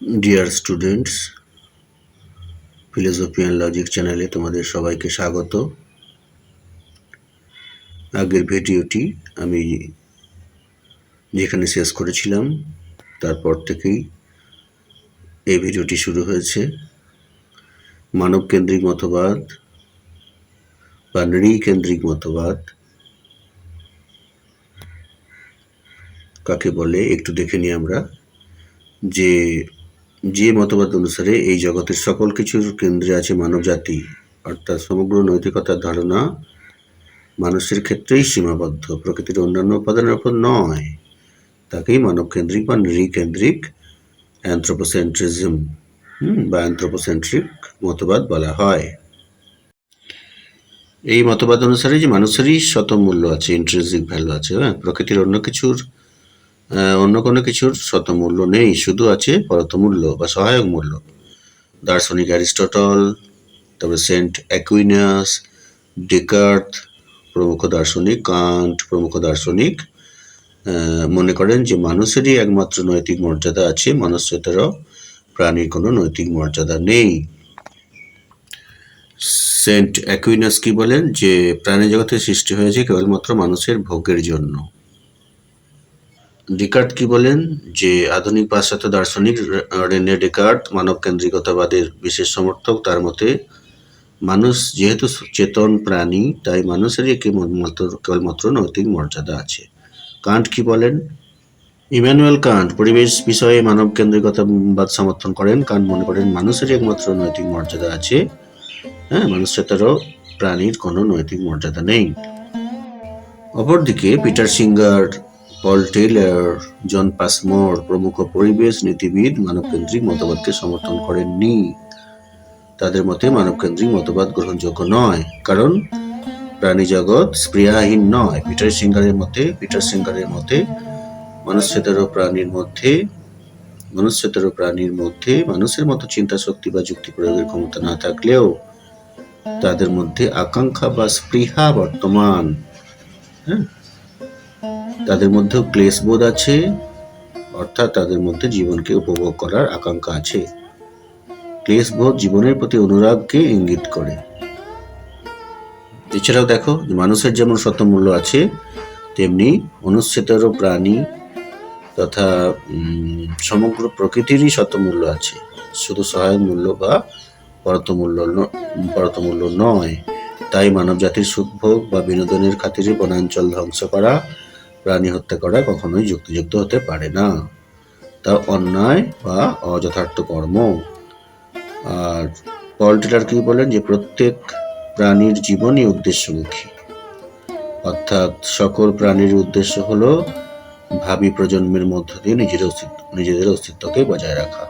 Dear students philosophy and logic চ্যানেলে তোমাদের সবাইকে স্বাগত। আগের ভিডিওটি আমি যেখানে শেষ করেছিলাম, তারপর থেকেই এই ভিডিওটি শুরু হয়েছে। মানবকেন্দ্রিক মতবাদ বা নৃকেন্দ্রিক মতবাদ কাকে বলে, একটু দেখে নিই আমরা যে যে মতবাদ অনুসারে এই জগতের সকল কিছুর কেন্দ্রে আছে মানব জাতি অর্থাৎ সমগ্র নৈতিকতার ধারণা মানুষের ক্ষেত্রেই সীমাবদ্ধ, প্রকৃতির অন্যান্য উপাদানের উপর নয়। তাকেই মানবকেন্দ্রিক বা নৃকেন্দ্রিক অ্যান্থ্রোপোসেন্ট্রিজম বা অ্যান্থ্রোপোসেন্ট্রিক মতবাদ বলা হয়। এই মতবাদ অনুসারে যে মানুষেরই শত মূল্য আছে ইন্ট্রেন্সিক ভ্যালু আছে হ্যাঁ প্রকৃতির অন্য কিছুর অন্য কোনো কিছুর শতমূল্য নেই, শুধু আছে পরতমূল্য বা সহায়ক মূল্য। দার্শনিক অ্যারিস্টটল, তারপরে সেন্ট অ্যাকুইনাস ডেকার্ট প্রমুখ দার্শনিক, কান্ট, প্রমুখ দার্শনিক মনে করেন যে মানুষেরই একমাত্র নৈতিক মর্যাদা আছে মানুষেতরও প্রাণীর কোনো নৈতিক মর্যাদা নেই। সেন্ট অ্যাকুইনাস কি বলেন? যে প্রাণী জগতের সৃষ্টি হয়েছে কেবলমাত্র মানুষের ভোগের জন্য। ডেকার্ট কি বলেন? যে আধুনিক পাশ্চাত্য দার্শনিক রেনে ডেকার্ট মানব কেন্দ্রিকতাবাদের বিশেষ সমর্থক, তার মতে মানুষ যেহেতু চেতন প্রাণী, তাই মানুষেরই কেবলমাত্র কেবলমাত্র নৈতিক মর্যাদা আছে। কান্ট কি বলেন? ইমানুয়েল কান্ট পরিবেশ বিষয়ে মানব কেন্দ্রিকতাবাদ সমর্থন করেন। কান্ট মনে করেন মানুষেরই একমাত্র নৈতিক মর্যাদা আছে। হ্যাঁ মানুষের তারও প্রাণীর কোনো নৈতিক মর্যাদা নেই। অপরদিকে Peter Singer Paul Taylor John Passmore প্রমুখ পরিবেশ নীতিবিদ মানবকেন্দ্রিক মতবাদকে সমর্থন করেননি। তাদের মতে মানবকেন্দ্রিক মতবাদ গ্রহণযোগ্য নয় কারণ প্রাণী জগৎ স্পৃহাহীন নয়। পিটার সিঙ্গারের মতে পিটার সিঙ্গারের মতে মনুষ্যতর প্রাণীর মধ্যে মনুষ্যতর প্রাণীর মধ্যে মানুষের মতো চিন্তা শক্তি বা যুক্তি প্রয়োগের ক্ষমতা না থাকলেও তাদের মধ্যে আকাঙ্ক্ষা বা স্পৃহা বর্তমান। হ্যাঁ? তাদের মধ্যেও ক্লেশবোধ আছে, অর্থাৎ তাদের মধ্যে জীবনকে উপভোগ করার আকাঙ্ক্ষা আছে। ক্লেশবোধ জীবনের প্রতি অনুরাগকে ইঙ্গিত করে। এছাড়াও দেখো মানুষের যেমন শতমূল্য আছে, তেমনি অনুচ্ছেদর প্রাণী তথা সমগ্র প্রকৃতিরই শতমূল্য আছে। শুধু সহায়ক মূল্য বা পরতমূল্য পরতমূল্য নয়। তাই মানব জাতির সুখভোগ বা বিনোদনের খাতিরে বনাঞ্চল ধ্বংস করা প্রাণী হত্যা করা কখনোই যুক্তিযুক্ত হতে পারে না। তা অন্যায় বা অযথার্থ কর্ম। আর পল কি বলেন যে, প্রত্যেক প্রাণীর জীবনই উদ্দেশ্যমুখী। অর্থাৎ সকল প্রাণীর উদ্দেশ্য হলো ভাবি প্রজন্মের মধ্য দিয়ে নিজের অস্তিত্ব, নিজেদের অস্তিত্বকে বজায় রাখা।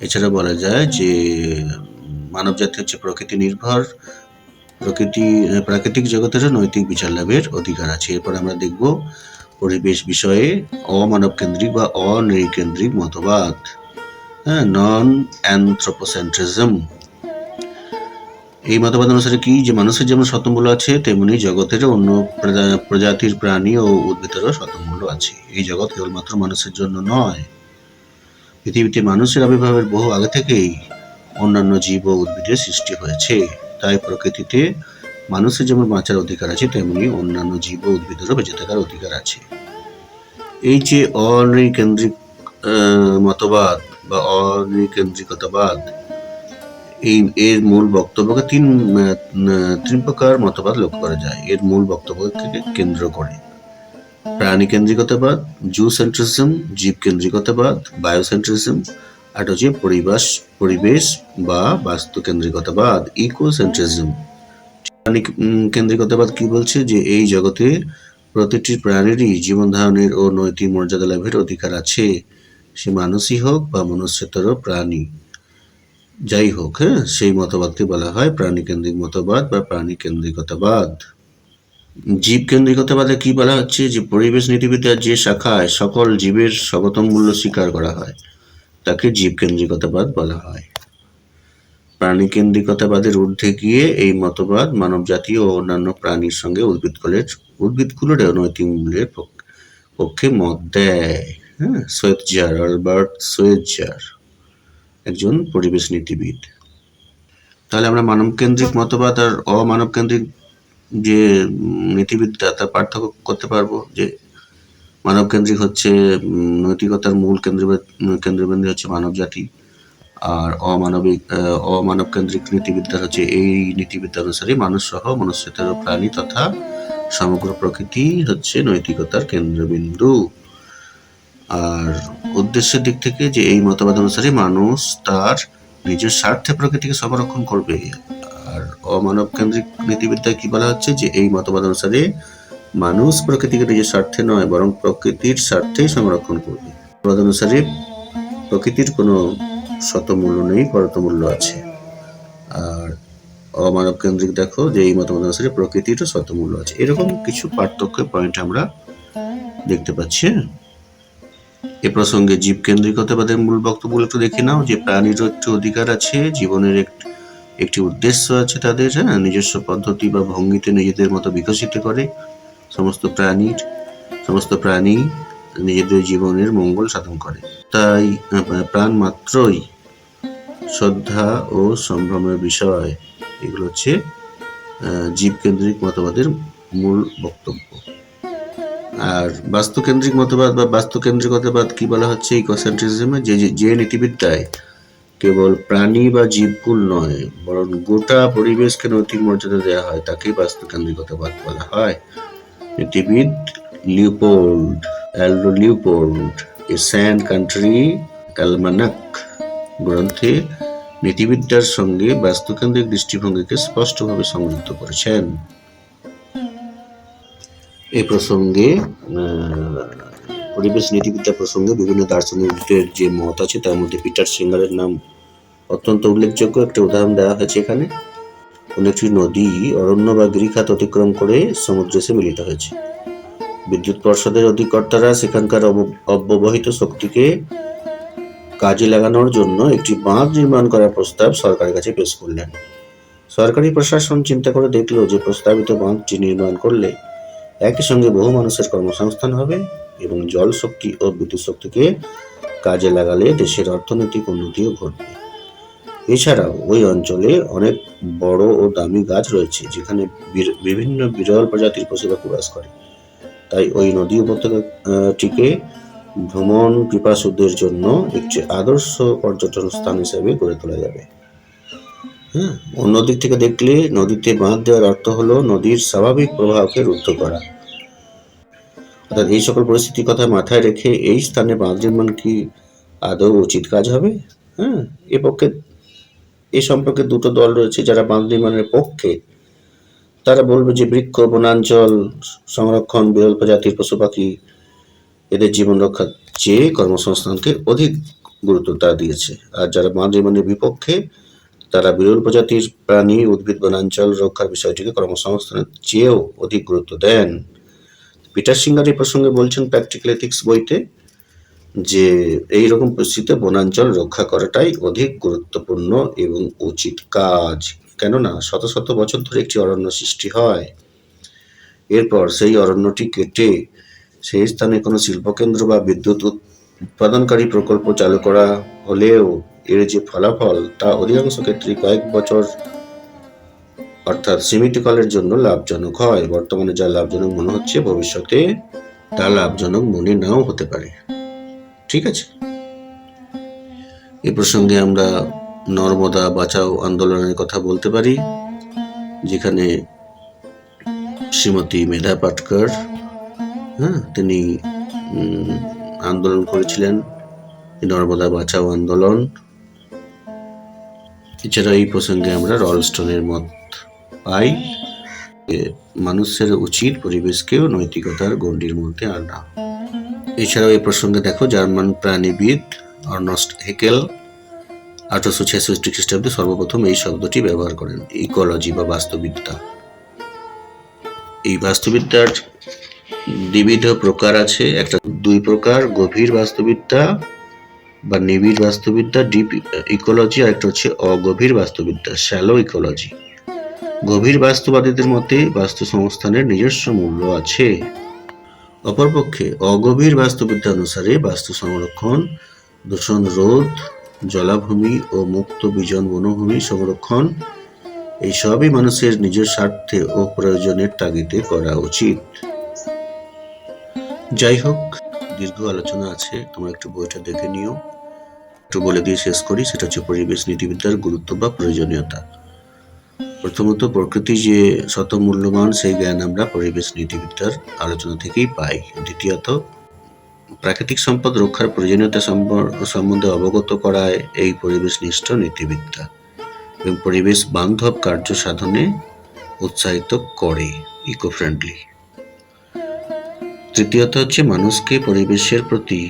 এছাড়া বলা যায় যে মানব জাতি হচ্ছে প্রকৃতি নির্ভর প্রকৃতি প্রাকৃতিক জগতেরও নৈতিক বিচার লাভের অধিকার আছে। এরপর আমরা দেখব পরিবেশ বিষয়ে অমানব কেন্দ্রিক বা অনৃকেন্দ্রিক মতবাদ। হ্যাঁ নন অ্যান্থ্রোপোসেন্ট্রিজম এই মতবাদ অনুসারে কি? যে মানুষের যেমন শতমূল্য আছে, তেমনি জগতের অন্য প্রজা- প্রজাতির প্রাণী ও উদ্ভিদেরও শতমূল্য আছে। এই জগৎ কেবলমাত্র মানুষের জন্য নয়। পৃথিবীতে মানুষের আবির্ভাবের বহু আগে থেকেই অন্যান্য জীব ও উদ্ভিদের সৃষ্টি হয়েছে। তাই প্রকৃতিতে মানুষের যেমন বাঁচার অধিকার আছে, তেমনি অন্যান্য জীব উদ্ভিদেরও বেঁচে থাকার অধিকার আছে। এই যে অনৃকেন্দ্রিক মতবাদ বা অনৃকেন্দ্রিকতাবাদ, এই এর মূল বক্তব্যকে তিন তিন প্রকার মতবাদ লক্ষ্য করা যায়। এর মূল বক্তব্যকে কেন্দ্র করে। প্রাণী কেন্দ্রিকতাবাদ জু সেন্ট্রিজম জীব কেন্দ্রিকতাবাদ বায়োসেন্ট্রিজম আর পরিবেশ পরিবেশ বা বাস্তু কেন্দ্রিকতাবাদ ইকোসেন্ট্রিজম প্রাণী কেন্দ্রিকতাবাদ কি বলছে? যে এই জগতে প্রতিটি প্রাণীরই জীবন ধারণের ও নৈতিক মর্যাদা লাভের অধিকার আছে। সে মানুষই হোক বা মনুষ্যতর প্রাণী। যাই হোক হ্যাঁ সেই মতবাদকে বলা হয় প্রাণী কেন্দ্রিক মতবাদ বা প্রাণী কেন্দ্রিকতাবাদ জীব কেন্দ্রিকতাবাদে কি বলা হচ্ছে? যে পরিবেশ, নীতিবিদ্যার যে শাখায় সকল জীবের স্বগতম মূল্য স্বীকার করা হয়। তাকে জীব কেন্দ্রিকতাবাদ বলা হয়। প্রাণী কেন্দ্রিকতাবাদের ঊর্ধ্বে গিয়ে এই মতবাদ মানব জাতি ও অন্যান্য প্রাণীর সঙ্গে উদ্ভিদকুলের উদ্ভিদকুলের নৈতিক মূল্যের পক- পক্ষে মত দেয়। হ্যাঁ সোয়েতজার আলবার্ট সোয়েতজার একজন পরিবেশ নীতিবিদ। তাহলে আমরা মানবকেন্দ্রিক মতবাদ আর অমানবকেন্দ্রিক যে উম, নীতিবিদটা তার পার্থক্য করতে পারব যে মানবকেন্দ্রিক হচ্ছে নৈতিকতার মূল কেন্দ্রবিদ কেন্দ্রবিন্দু হচ্ছে মানব জাতি। আর অমানবিক অমানব কেন্দ্রিক নীতিবিদ্যা হচ্ছে এই নীতিবিদ্যা অনুসারে মানুষ সহ মনুষ্যতর প্রাণী তথা সমগ্র প্রকৃতি হচ্ছে নৈতিকতার কেন্দ্রবিন্দু। আর উদ্দেশ্যের দিক থেকে যে এই মতবাদ অনুসারে মানুষ তার নিজের স্বার্থে প্রকৃতিকে সংরক্ষণ করবে। আর অমানব কেন্দ্রিক নীতিবিদ্যায় কি বলা হচ্ছে যে এই মতবাদ অনুসারে মানুষ প্রকৃতিকে নিজের স্বার্থে নয়, বরং প্রকৃতির স্বার্থেই সংরক্ষণ করবে। মতবাদ অনুসারে প্রকৃতির কোনো শতমূল্য নেই, পরতমূল্য আছে। আর অমানব কেন্দ্রিক দেখো, যে এই মতবাদ অনুসারে প্রকৃতিরও শতমূল্য আছে। এরকম কিছু পার্থক্য পয়েন্ট আমরা দেখতে পাচ্ছি? এ প্রসঙ্গে জীব কেন্দ্রিকতাবাদের মূল বক্তব্য একটু দেখে নাও, যে প্রাণীরও একটি অধিকার আছে, জীবনের এক- একটি উদ্দেশ্য আছে তাদের হ্যাঁ? নিজস্ব পদ্ধতি বা ভঙ্গিতে নিজেদের মতো বিকশিত করে। সমস্ত প্রাণীর, সমস্ত প্রাণী নিজেদের জীবনের মঙ্গল সাধন করে। তাই প্রাণ মাত্রই শ্রদ্ধা ও সম্ভ্রমের বিষয়। এগুলো হচ্ছে জীবকেন্দ্রিক মতবাদের মূল বক্তব্য। আর বাস্তুকেন্দ্রিক মতবাদ বা বাস্তুকেন্দ্রিকতাবাদ কি বলা হচ্ছে ইকোসেন্ট্রিজমে যে- যে নীতিবিদ্যায় কেবল প্রাণী বা জীবকুল নয়, বরং গোটা পরিবেশকে নৈতিক মর্যাদা দেওয়া হয়, তাকেই বাস্তুকেন্দ্রিকতাবাদ বলা হয়। নীতিবিদ Leopold Aldo Leopold A Sand Country Almanac গ্রন্থে নীতিবিদ্যার সঙ্গে বাস্তুকেন্দ্রিক দৃষ্টিভঙ্গিকে স্পষ্টভাবে সংযুক্ত করেছেন। এই প্রসঙ্গে পরিবেশ নীতিবিদ্যা প্রসঙ্গে বিভিন্ন দার্শনিকদের যে মত আছে, তার মধ্যে পিটার সিঙ্গারের নাম অত্যন্ত উল্লেখযোগ্য। একটা উদাহরণ দেওয়া হয়েছে এখানে। কোন একটি নদী অরণ্য বা গিরিখাত অতিক্রম করে সমুদ্রে এসে মিলিত হয়েছে। বিদ্যুৎ পর্ষদের অধিকর্তারা সেখানকার অব- অব্যবহিত শক্তিকে কাজে লাগানোর জন্য একটি বাঁধ নির্মাণ করার প্রস্তাব সরকারের কাছে পেশ করলেন। সরকারি প্রশাসন চিন্তা করে দেখল যে প্রস্তাবিত বাঁধটি নির্মাণ করলে একই সঙ্গে বহু মানুষের কর্মসংস্থান হবে এবং জল শক্তি ও বিদ্যুৎ শক্তিকে কাজে লাগালে দেশের অর্থনৈতিক উন্নতিও ঘটবে। এছাড়াও ওই অঞ্চলে অনেক বড় ও দামি গাছ রয়েছে, যেখানে বিভিন্ন বিরল প্রজাতির পশু পাখি বাস করে। তাই ওই নদী উপত্যকাটিকে ভ্রমণ পিপাসুদের জন্য একটি আদর্শ পর্যটন স্থান হিসেবে গড়ে তোলা যাবে। হ্যাঁ অন্যদিক থেকে দেখলে নদীতে বাঁধ দেওয়ার অর্থ হলো নদীর স্বাভাবিক প্রবাহকে রুদ্ধ করা। অর্থাৎ এই সকল পরিস্থিতির কথা মাথায় রেখে এই স্থানে বাঁধ নির্মাণ কি আদৌ উচিত কাজ হবে? হ্যাঁ এ পক্ষে এ সম্পর্কে দুটো দল রয়েছে যারা বাঁধ নির্মাণের পক্ষে। তারা বলবে যে বৃক্ষ, বনাঞ্চল, সংরক্ষণ বিরল প্রজাতির পশু পাখি, এদের জীবন রক্ষার চেয়ে কর্মসংস্থানকে অধিক গুরুত্ব তারা দিয়েছে। আর যারা বাঁধ নির্মাণের বিপক্ষে, তারা বিরল প্রজাতির প্রাণী, উদ্ভিদ, বনাঞ্চল রক্ষার বিষয়টিকে কর্মসংস্থানের চেয়েও অধিক গুরুত্ব দেন। পিটার সিঙ্গার এই প্রসঙ্গে বলছেন প্র্যাকটিক্যাল এথিক্স বইতে যে এই রকম পরিস্থিতিতে বনাঞ্চল রক্ষা করাটাই অধিক গুরুত্বপূর্ণ এবং উচিত কাজ। কেননা, শত শত বছর ধরে একটি অরণ্য সৃষ্টি হয়। এরপর সেই অরণ্যটি কেটে সেই স্থানে কোনো শিল্পকেন্দ্র বা বিদ্যুৎ উৎ- উৎপাদনকারী প্রকল্প চালু করা হলেও এর যে ফলাফল তা অধিকাংশ ক্ষেত্রে কয়েক বছর অর্থাৎ সীমিতকালের জন্য লাভজনক হয়। বর্তমানে যা লাভজনক মনে হচ্ছে, ভবিষ্যতে তা লাভজনক মনে নাও হতে পারে। ঠিক আছে? এ প্রসঙ্গে আমরা নর্মদা বাঁচাও আন্দোলনের কথা বলতে পারি, যেখানে শ্রীমতী মেধা পাটকর হ্যাঁ তিনি আন্দোলন করেছিলেন, নর্মদা বাঁচাও আন্দোলন। এছাড়া এই প্রসঙ্গে আমরা রলস্টোনের মত পাই মানুষের উচিত পরিবেশকেও নৈতিকতার গণ্ডির মধ্যে আনা। এছাড়াও এই প্রসঙ্গে দেখো, জার্মান প্রাণীবিদ অর্নস্ট হেকেল আঠারোশো ছেষট্টি খ্রিস্টাব্দে সর্বপ্রথম এই শব্দটি ব্যবহার করেন, ইকোলজি বা বাস্তুবিদ্যা। এই বাস্তুবিদ্যার বিবিধ প্রকার আছে, একটা দুই প্রকার, গভীর বাস্তুবিদ্যা বা নিবিড় বাস্তুবিদ্যা, ডিপ ইকোলজি আর একটা হচ্ছে অগভীর বাস্তুবিদ্যা, শ্যালো ইকোলজি। গভীর বাস্তুবাদীদের মতে বাস্তু সংস্থানের নিজস্ব মূল্য আছে। অপরপক্ষে অগভীর বাস্তুবিদ্যা অনুসারে বাস্তু সংরক্ষণ, দূষণ রোধ, জলাভূমি ও মুক্ত বিজন বনভূমি সংরক্ষণ এই সবই মানুষের নিজের স্বার্থে ও প্রয়োজনের তাগিদে করা উচিত। যাই হোক, দীর্ঘ আলোচনা আছে, তোমরা একটু বইটা দেখে নিও। একটু বলে দিয়ে শেষ করি, সেটা হচ্ছে পরিবেশ, নীতিবিদ্যার গুরুত্ব বা প্রয়োজনীয়তা। প্রথমত প্রকৃতি যে শত মূল্যবান, সেই জ্ঞান আমরা পরিবেশ নীতিবিদ্যার আলোচনা থেকেই পাই। দ্বিতীয়ত, প্রাকৃতিক সম্পদ রক্ষার প্রয়োজনীয়তা সম্বন্ধে অবগত করায় এই পরিবেশ নিষ্ঠ নীতিবিদ্যা এবং পরিবেশ বান্ধব কার্য সাধনে উৎসাহিত করে ইকো ফ্রেন্ডলি তৃতীয়ত হচ্ছে, মানুষকে পরিবেশের প্রতি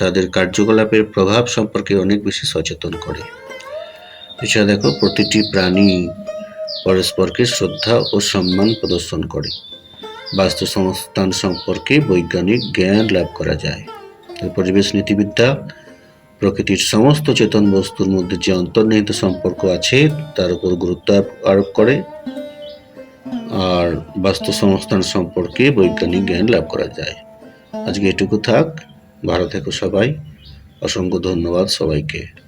তাদের কার্যকলাপের প্রভাব সম্পর্কে অনেক বেশি সচেতন করে। এছাড়া দেখো, প্রতিটি প্রাণী পরস্পরকে শ্রদ্ধা ও সম্মান প্রদর্শন করে। বাস্তু সংস্থান সম্পর্কে বৈজ্ঞানিক জ্ঞান লাভ করা যায়। পরিবেশ নীতিবিদ্যা, প্রকৃতির সমস্ত চেতন বস্তুর মধ্যে যে অন্তর্নিহিত সম্পর্ক আছে, তার উপর গুরুত্ব আরোপ- করে। আর বাস্তু সংস্থান সম্পর্কে বৈজ্ঞানিক জ্ঞান লাভ করা যায়। আজকে এটুকু থাক। ভালো থেকো সবাই। অসংখ্য ধন্যবাদ সবাইকে।